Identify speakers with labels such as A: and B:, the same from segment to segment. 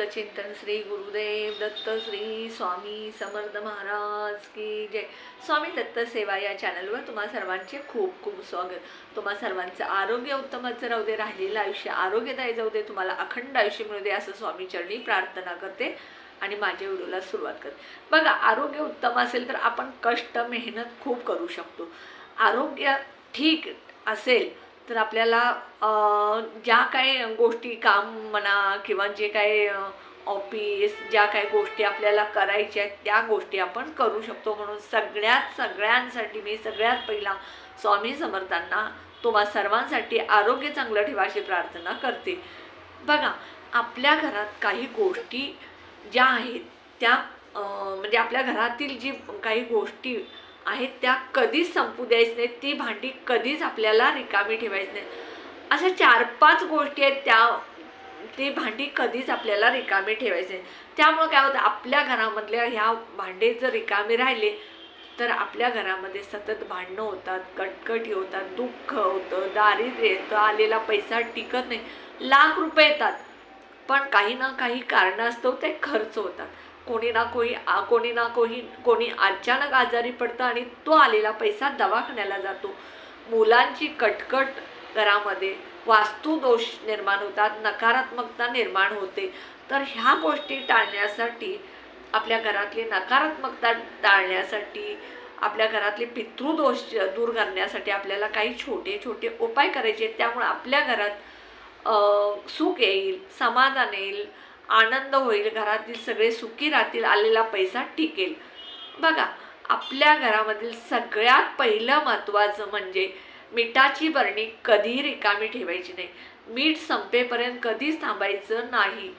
A: चिंतन श्री गुरुदेव दत्त श्री स्वामी समर्थ महाराज की जय. स्वामी दत्त सेवा या चॅनलवर तुम्हा सर्वांचे खूप खूप स्वागत. तुम्हा सर्वांचं आरोग्य उत्तमच राहू दे राहिलेलं आयुष्य आरोग्यदायी जाऊ दे तुम्हाला अखंड आयुष्य मिळू दे असं स्वामी चरणी प्रार्थना करते आणि माझ्या व्हिडिओला सुरुवात करते. बघा आरोग्य उत्तम असेल तर आपण कष्ट मेहनत खूप करू शकतो. आरोग्य ठीक असेल तर आपल्याला ज्या काही गोष्टी काम म्हणा किंवा जे काही ऑफिस ज्या काही गोष्टी आपल्याला करायच्या आहेत त्या गोष्टी आपण करू शकतो. म्हणून सगळ्यात सगळ्यांसाठी मी सगळ्यात पहिला स्वामी समर्थांना तुम्हा सर्वांसाठी आरोग्य चांगलं ठेवा अशी प्रार्थना करते. बघा आपल्या घरात काही गोष्टी ज्या आहेत त्या म्हणजे आपल्या घरातील जी काही गोष्टी आहेत त्या कधीच संपू द्यायच नाहीत. ती भांडी कधीच आपल्याला रिकामी ठेवायची नाही अशा चार पाच गोष्टी आहेत त्या ती भांडी कधीच आपल्याला रिकामी ठेवायची नाही त्यामुळं काय होतं आपल्या घरामधल्या ह्या भांडे जर रिकामी राहिले तर आपल्या घरामध्ये सतत भांडणं होतात कटकटी होतात दुःख होतं दारिद्र्य येतं आलेला पैसा टिकत नाही. लाख रुपये येतात. पण काही ना काही कारणास्तव ते खर्च होतात. कोणी ना कोणी आ- कोणी ना कोणी कोणी अचानक आजारी पडतं आणि तो आलेला पैसा दवाखान्याला जातो. मुलांची कटकट घरामध्ये वास्तुदोष निर्माण होतात नकारात्मकता निर्माण होते. तर ह्या गोष्टी टाळण्यासाठी आपल्या घरातली नकारात्मकता टाळण्यासाठी आपल्या घरातले पितृदोष दूर करण्यासाठी आपल्याला काही छोटे छोटे उपाय करायचे त्यामुळे आपल्या घरात सुख येईल समाधान येईल आनंद होईल घरातील सगळे सुखी राहतील आलेला पैसा टिकेल. बघा आपल्या घरामधील सगळ्यात पहिलं महत्त्वाचं म्हणजे मिठाची बरणी कधीही रिकामी ठेवायची नाही. मीठ संपेपर्यंत कधीच थांबायचं नाही.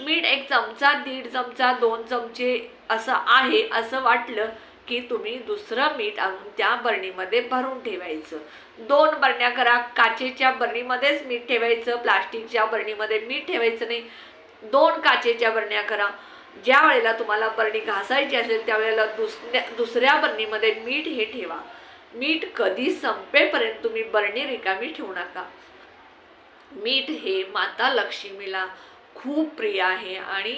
A: मीठ एक चमचा दीड चमचा दोन चमचे असं आहे असं वाटलं की तुम्ही दुसरं मीठ आणून त्या बरणीमध्ये भरून ठेवायचं. दोन बरण्या करा काचेच्या बरणीमध्येच मीठ ठेवायचं प्लास्टिकच्या बरणीमध्ये मीठ ठेवायचं नाही. दोन काचेच्या बरण्या करा. ज्या वेळेला तुम्हाला बरणी घासायची असेल त्यावेळेला दुसऱ्या दुसऱ्या बरणीमध्ये मीठ हे ठेवा. मीठ कधी संपेपर्यंत तुम्ही बरणी रिकामी ठेवू नका. मीठ हे माता लक्ष्मीला खूप प्रिय आहे आणि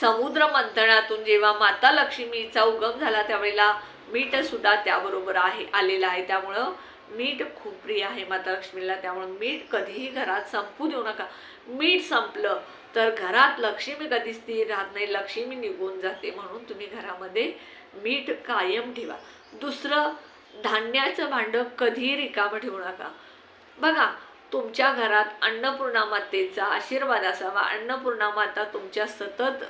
A: समुद्र मंथनातून जेव्हा माता लक्ष्मीचा उगम झाला त्यावेळेला मीठसुद्धा त्याबरोबर आहे आलेलं आहे. त्यामुळं मीठ खूप प्रिय आहे माता लक्ष्मीला. त्यामुळं मीठ कधीही घरात संपू देऊ नका. मीठ संपलं तर घरात लक्ष्मी कधी स्थिर राहत नाही लक्ष्मी निघून जाते म्हणून तुम्ही घरामध्ये मीठ कायम ठेवा. दुसरं धान्याचं भांडं कधीही रिकामं ठेवू नका. बघा तुमच्या घरात अन्नपूर्णा मातेचा आशीर्वाद असावा. अन्नपूर्णा माता तुमच्या सतत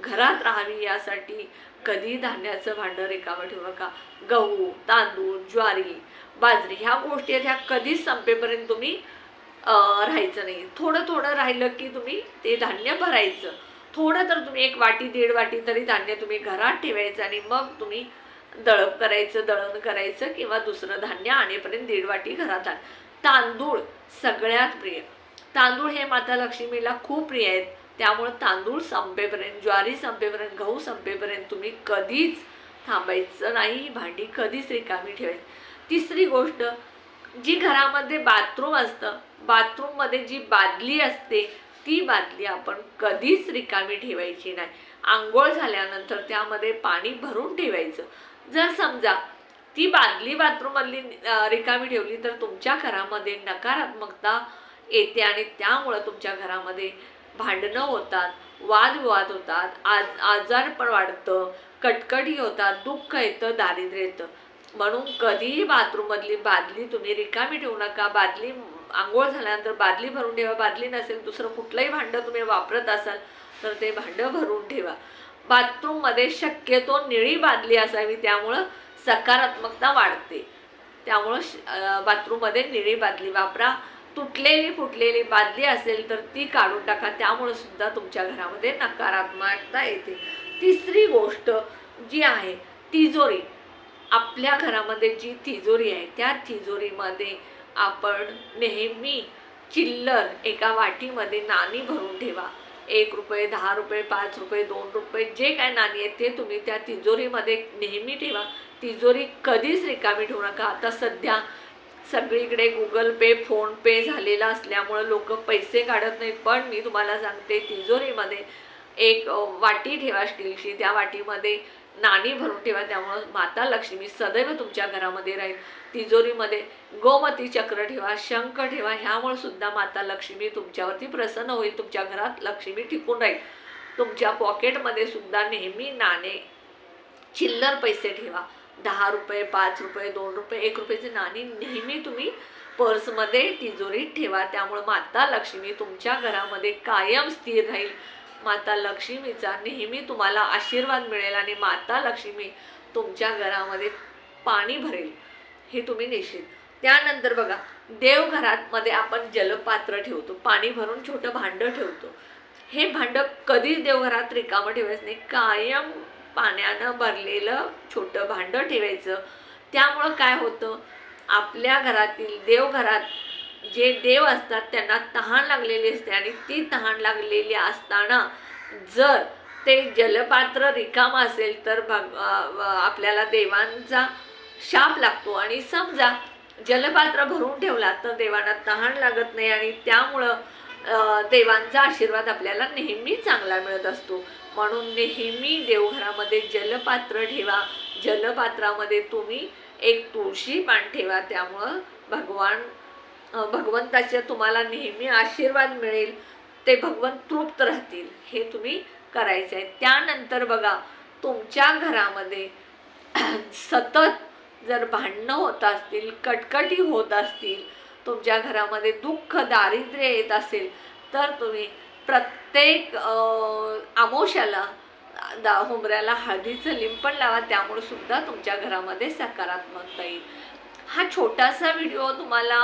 A: घरात राहावी यासाठी कधी धान्याचं भांडं रिकामं ठेवू नका. गहू तांदूळ ज्वारी बाजरी ह्या गोष्टी आहेत ह्या कधीच संपेपर्यंत तुम्ही राहायचं नाही. थोडं थोडं राहिलं की तुम्ही ते धान्य भरायचं. थोडं तर तुम्ही एक वाटी दीड वाटी तरी धान्य तुम्ही घरात ठेवायचं आणि मग तुम्ही दळप करायचं दळण करायचं किंवा दुसरं धान्य आणेपर्यंत दीड वाटी घरात आण. तांदूळ सगळ्यात प्रिय. तांदूळ हे माता लक्ष्मीला खूप प्रिय आहेत. त्यामुळं तांदूळ संपेपर्यंत ज्वारी संपेपर्यंत गहू संपेपर्यंत तुम्ही कधीच थांबायचं नाही. ही भांडी कधीच रिकामी ठेवायची. तिसरी गोष्ट जी घरामध्ये बाथरूम असतं बाथरूममध्ये जी बादली असते ती बादली आपण कधीच रिकामी ठेवायची नाही. आंघोळ झाल्यानंतर त्यामध्ये पाणी भरून ठेवायचं. जर समजा ती बादली बाथरूममधली रिकामी ठेवली तर तुमच्या घरामध्ये नकारात्मकता येते आणि त्यामुळं तुमच्या घरामध्ये भांडणं होतात वादविवाद होतात आज आजारपण वाढतं कटकटी होतात दुःख येतं दारिद्र्य येतं. म्हणून कधीही बाथरूममधली बादली तुम्ही रिकामी ठेवू नका. बादली आंघोळ झाल्यानंतर बादली भरून ठेवा. बादली नसेल दुसरं कुठलंही भांडं तुम्ही वापरत असाल तर ते भांडं भरून ठेवा. बाथरूममध्ये शक्यतो निळी बादली असावी. त्यामुळं सकारात्मकता वाढते. त्यामुळं श- बाथरूममध्ये निळी बादली वापरा. तुटलेली फुटलेली बादली असेल तर ती काढून टाका. त्यामुळं सुद्धा तुमच्या घरामध्ये नकारात्मकता येते. तिसरी गोष्ट जी आहे तिजोरी. आपल्या घरामध्ये जी तिजोरी आहे त्या तिजोरीमध्ये आपण नेहमी चिल्लर एका वाटीमध्ये नाणी भरून ठेवा. एक रुपये दहा रुपये पाच रुपये दोन रुपये जे काय नाणी आहेत ते तुम्ही त्या तिजोरीमध्ये नेहमी ठेवा. तिजोरी कधीच रिकामी ठेवू नका. आता सध्या सगळीकडे गुगल पे फोनपे झालेला असल्यामुळं लोक पैसे काढत नाहीत. पण मी तुम्हाला सांगते तिजोरीमध्ये एक वाटी ठेवा स्टीलची. त्या वाटीमध्ये नाणी भरून ठेवा त्यामुळं माता लक्ष्मी सदैव तुमच्या घरामध्ये राहील. तिजोरीमध्ये गोमती चक्र ठेवा शंख ठेवा ह्यामुळे सुद्धा माता लक्ष्मी तुमच्यावरती प्रसन्न होईल तुमच्या घरात लक्ष्मी टिकून राहील. तुमच्या पॉकेटमध्ये सुद्धा नेहमी नाणे. चिल्लर पैसे ठेवा. दहा रुपये पाच रुपये दोन रुपये एक रुपयाची नाणी नेहमी तुम्ही पर्समध्ये तिजोरीत ठेवा. त्यामुळे माता लक्ष्मी तुमच्या घरामध्ये कायम स्थिर राहील. माता लक्ष्मीचा नेहमी तुम्हाला आशीर्वाद मिळेल आणि माता लक्ष्मी तुमच्या घरामध्ये पाणी भरेल. हे तुम्ही निश्चित. त्यानंतर बघा देवघरात मध्ये आपण जलपात्र ठेवतो. पाणी भरून छोटं भांडं ठेवतो. हे भांडं कधीच देवघरात रिकामं ठेवायचं नाही. कायम पाण्यानं भरलेलं छोटं भांडं ठेवायचं. त्यामुळं काय होतं? आपल्या घरातील देवघरात जे देव असतात त्यांना तहान लागलेली असते आणि ती तहान लागलेली असताना जर ते जलपात्र रिकाम असेल तर भग आपल्याला देवांचा शाप लागतो. आणि समजा जलपात्र भरून ठेवला तर देवांना तहान लागत नाही आणि त्यामुळं देवांचा आशीर्वाद आपल्याला नेहमी चांगला मिळत असतो. म्हणून नेहमी देवघरामध्ये जलपात्र ठेवा. जलपात्रामध्ये तुम्ही एक तुळशी पान ठेवा. त्यामुळं भगवान भगवंताचे तुम्हाला नेहमी आशीर्वाद मिळेल ते भगवंत तृप्त राहतील हे तुम्ही करायचं आहे. त्यानंतर बघा तुमच्या घरामध्ये सतत जर भांडणं होत असतील कटकटी होत असतील तुमच्या घरामध्ये दुःख दारिद्र्य येत असेल तर तुम्ही प्रत्येक आमोशाला दा हुमऱ्याला हळदीचं लिंपण लावा त्यामुळे सुद्धा तुमच्या घरामध्ये सकारात्मकता येईल. हा छोटासा व्हिडिओ तुम्हाला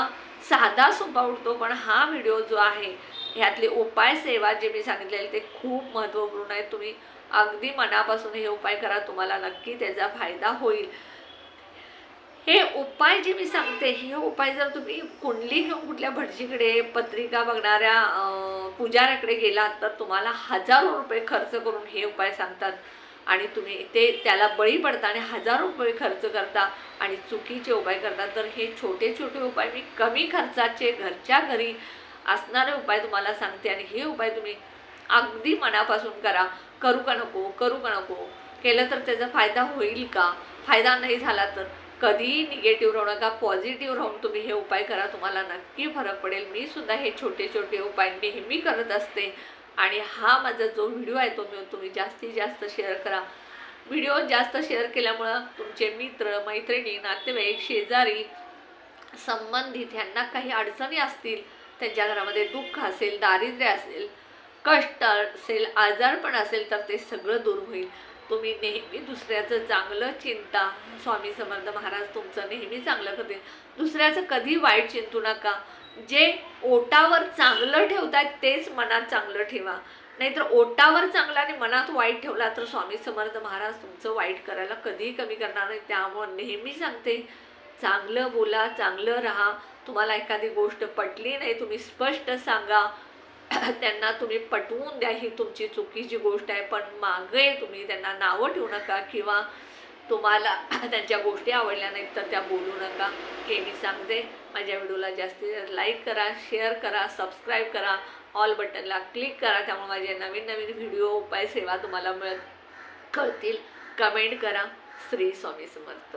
A: साधा सोपा उठतो पण हा व्हिडिओ जो आहे ह्यातले उपाय सेवा जे मी सांगितलेले ते खूप महत्त्वपूर्ण आहे तुम्ही अगदी मनापासून हे उपाय करा तुम्हाला नक्की त्याचा फायदा होईल. हे उपाय जे मी सांगते हे उपाय जर तुम्ही कुंडली घेऊन कुठल्या भटजीकडे पत्रिका बघणाऱ्या पुजाऱ्याकडे गेलात तर तुम्हाला हजारो रुपये खर्च करून हे उपाय सांगतात. आणि तुम्ही ते त्याला बळी पडता आणि हजारो रुपये खर्च करता आणि चुकीचे उपाय करता तर हे छोटे छोटे उपाय मी कमी खर्चाचे घरच्या घरी असणारे उपाय तुम्हाला सांगते आणि हे उपाय तुम्ही अगदी मनापासून करा. करू का नको? करू का नको? केलं तर त्याचा फायदा होईल का? फायदा नाही झाला तर कधीही निगेटिव्ह राहू नका पॉझिटिव्ह राहून तुम्ही हे उपाय करा तुम्हाला नक्की फरक पडेल. मी सुद्धा हे छोटे छोटे उपाय नेहमी करत असते. आणि हा माझा जो व्हिडिओ आहे तो मिळून तुम्ही जास्तीत जास्त शेअर करा. व्हिडिओ जास्त शेअर केल्यामुळं तुमचे मित्र मैत्रिणी नातेवाईक शेजारी संबंधित ह्यांना काही अडचणी असतील त्यांच्या घरामध्ये दुःख असेल दारिद्र्य असेल कष्ट असेल आजारपण असेल तर ते सगळं दूर होईल. तुम्ही नेहमी दुसऱ्याचं चांगलं चिंता. स्वामी समर्थ महाराज तुमचं नेहमी चांगलं करतील. दुसऱ्याचं कधी वाईट चिंतू नका. जे ओटावर चांगलं ठेवतात तेच मनात चांगलं ठेवा. नाहीतर ओटावर चांगलं आणि मनात वाईट ठेवला तर स्वामी समर्थ महाराज तुमचं वाईट करायला कधीही कमी करणार नाही. त्यामुळं नेहमी सांगते चांगलं बोला चांगलं राहा. तुम्हाला एखादी गोष्ट पटली नाही तुम्ही स्पष्ट सांगा. त्यांना तुम्ही पटवून द्या ही तुमची चुकीची गोष्ट आहे पण मागे तुम्ही त्यांना नावं ठेवू नका किंवा तुम्हाला त्यांच्या गोष्टी आवडल्या नाहीत तर त्या बोलू नका. हे मी सांगते. माझ्या व्हिडिओला जास्तीत जास्त लाईक करा शेअर करा सबस्क्राईब करा ऑल बटनला क्लिक करा त्यामुळे माझे नवीन नवीन व्हिडिओ उपाय सेवा तुम्हाला मिळत कळतील. कमेंट करा. श्री स्वामी समर्थ.